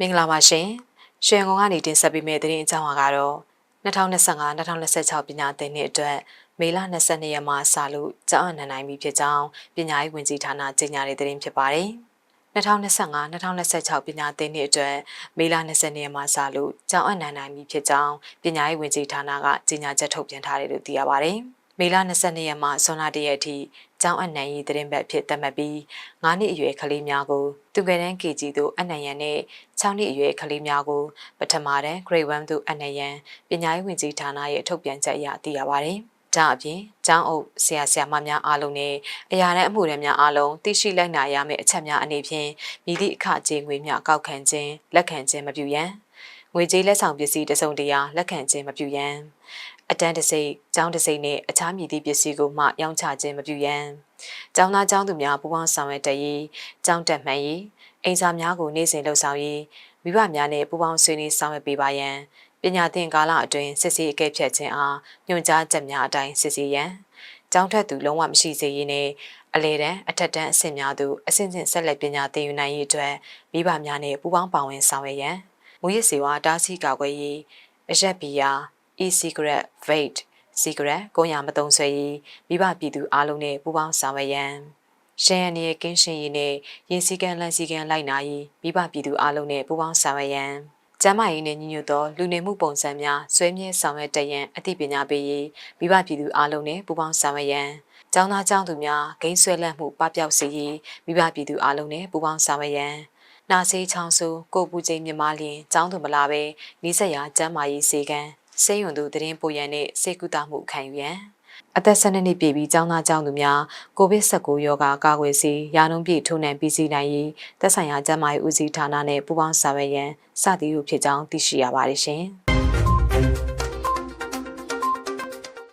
မင်္ဂလာပါရှင်။ရွှေငုံကနေတင်ဆက်ပေးမယ့်သတင်းအကြောင်းအကတော့2025-2026ပညာသင်နှစ်အတွက်မေလ22ရက်မှာစလို့ကြောင်းအနှံနိုင်ပြီဖြစ်ကြောင်းပညာရေးဝန်ကြီးဌာနကြေညာတဲ့သတင်းဖြစ်ပါတယ်။2025-2026ပညာသင်နှစ်အတွက်မေလ22ရက်မှာစလို့ကြောင်းအနှံနိုင်ပြီဖြစ်ကြောင်းပညာရေးဝန်ကြီးဌာနကကြေညာချက်ထုတ်ပြန်ထားတယ်လို့သိရပါတယ်။မေလ22ရက်မှဇွန်လ1ရက်အထိ ကျောင်းအနှံရေးသတင်းပတ်ဖြစ်သတ်မှတ်ပြီး9နှစ်အရွယ်ကလေးများကိုသူငယ်တန်း KG သို့အနှံရန်နဲ့6နှစ်အရွယ်ကလေးများကိုပထမတန်း Grade 1သို့အနှံရန်ပညာရေးဝန်ကြီးဌာနရဲ့ထုတ်ပြန်ချက်အရသိရပါတယ်။ဒါအပြင်ကျောင်းအုပ်ဆရာဆရာမများအားလုံးနဲ့အရာတန်းအမှုထမ်းများအားလုံးသိရှိလိုက်နာရမယ့်အချက်များအနေဖြင့်မြည်သည့်အခကြေးငွေများကောက်ခံခြင်းလက်ခံခြင်းမပြုရန်ငွေကြေးလက်ဆောင်ပစ္စည်းတစုံတရာလက်ခံခြင်းမပြုရန် အတန်းတစိမ့်ကျောင်းတစိမ့်နဲ့အခြားမည်သည့်ပစ္စည်းကိုမှရောင်းချခြင်းမပြုရန်ကျောင်းသားကျောင်းသူများပူးပေါင်းဆောင်ရွက်တရေးကျောင်းတက်မှန်ရေးအိမ်စာများကိုနေ့စဉ်လှုပ်ဆောင်ရေးမိဘများနဲ့ပူးပေါင်းဆွေးနွေးဆောင်ရွက်ပေးပါရန်ပညာသင်ကာလအတွင်းစစ်ဆေးအကဲဖြတ်ခြင်းအားညွှန်ကြားချက်များအတိုင်းစစ်ဆေးရန်ကျောင်းထက်သူလုံးဝမရှိစေရေးနဲ့အလေတန်းအထက်တန်းအဆင့်များသို့အဆင့်ချင်းဆက်လက်ပညာသင်ယူနိုင်ရေးအတွက်မိဘများနဲ့ပူးပေါင်းပါဝင်ဆောင်ရွက်ရန်မူရစ်စေဝါတားဆီးကာကွယ်ရေးအရက်ဘီယာ e-cigarette vape cigarette ကိုရမတုံဆွဲရေးမိဘပြည်သူအားလုံးနဲ့ပူးပေါင်းဆောင်ရွက်ရန်ရှမ်းရနေကင်းရှင်းရေးနဲ့ရင်စည်းကမ်းလမ်းစည်းကမ်းလိုက်နာရေးမိဘပြည်သူအားလုံးနဲ့ပူးပေါင်းဆောင်ရွက်ရန်ကျမ်းမာရေးနဲ့ညီညွတ်သောလူနေမှုပုံစံများဆွေးမြဲဆောင်ရွက်တရန်အသိပညာပေးရေးမိဘပြည်သူအားလုံးနဲ့ပူးပေါင်းဆောင်ရွက်ရန်ကျောင်းသားကျောင်းသူများဂိမ်းဆွဲလန့်မှုပပျောက်စေရေးမိဘပြည်သူအားလုံးနဲ့ပူးပေါင်းဆောင်ရွက်ရန်နာစေးချောင်းဆူကိုပူချိန်မြမလျင်ကျောင်းသူမလာပဲနီးစပ်ရာကျမ်းမာရေးစေကံ ဆေးရုံသို့တရင်ပို့ရန်နှင့်စေကူတာမှုခံယူရန်အသက်12နှစ်ပြည့်ပြီးကျောင်းသားကျောင်းသူများကိုဗစ် -19 ရောဂါကာကွယ်ဆေးရာနှုန်းပြည့်ထိုးနှံပြီးစီးနိုင်ရေးသက်ဆိုင်ရာကျန်းမာရေးဦးစီးဌာနနဲ့ပူးပေါင်းဆောင်ရွက်ရန်စသည်တို့ဖြစ်ကြောင်းသိရှိရပါတယ်ရှင်။